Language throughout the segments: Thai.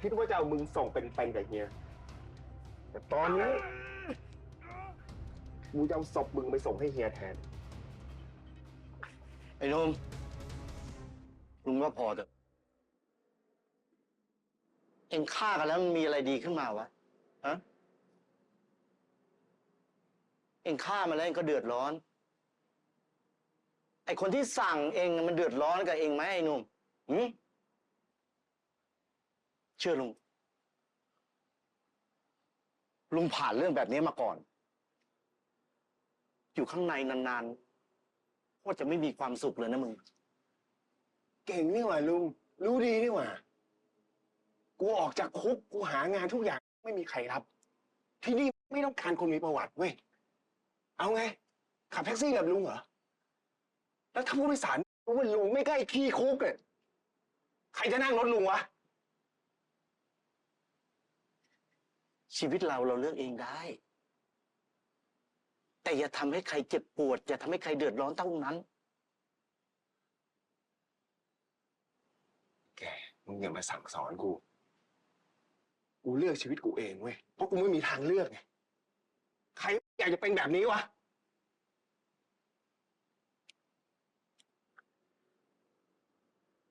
คิดว่าจะเอามึงส่งเป็นๆกับเฮียแต่ตอนนี้กูจะเอาศพมึงไปส่งให้เฮียแทน ไอ้นุ่มลุงว่าพอเถอะเอ็งฆ่ากันแล้วมันมีอะไรดีขึ้นมาวะฮะเอ็งฆ่ามาแล้วเอ็งก็เดือดร้อน ไอ้คนที่สั่งเองมันเดือดร้อนกับเองไหมไอ้หนุ่มหืม ชื่อลุง ลุงผ่านเรื่องแบบนี้มาก่อน อยู่ข้างในนานๆโคตรจะไม่มีความสุขเลยนะมึง เก่งนี่หว่าลุง รู้ดีนี่หว่า กูออกจากคุกกูหางานทุกอย่างไม่มีใครรับ ที่นี่ไม่ต้องการคนมีประวัติเว้ย เอาไง ขับแท็กซี่แบบลุงเหรอ แล้วถ้าผู้โดยสารรู้ว่าลุงไม่ใกล้ขี้คุกเนี่ยใครจะนั่งรถลุงวะ ชีวิตเราเราเลือกเองได้ แต่อย่าทำให้ใครเจ็บปวด อย่าทำให้ใครเดือดร้อนเท่านั้น แกมึงอย่ามาสั่งสอนกู กูเลือกชีวิตกูเองเว้ย เพราะกูไม่มีทางเลือกไง ใครอยากจะเป็นแบบนี้วะ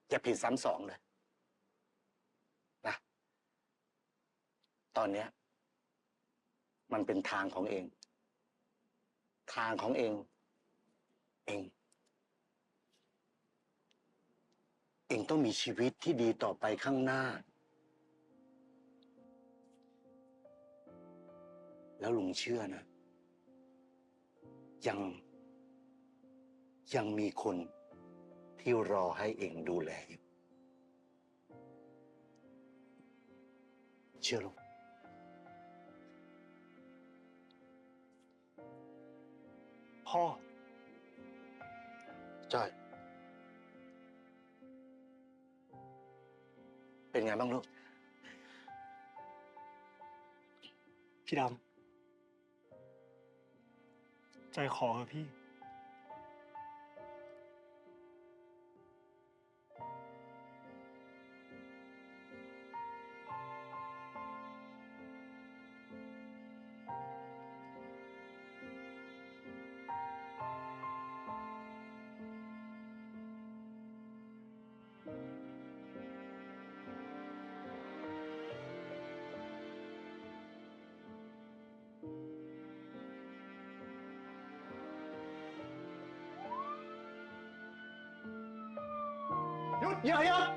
อย่าผิดซ้ำสองเลยนะ ตอนเนี้ย มันเป็นทางของเอง ทางของเอง เอง เองต้องมีชีวิตที่ดีต่อไปข้างหน้า แล้วลุงเชื่อนะ ยัง ยังมีคนที่รอให้เองดูแลอยู่ เชื่อลุง พ่อใช่เป็นไงบ้างลูก พี่ดำใจขอเถอะพี่ หยุด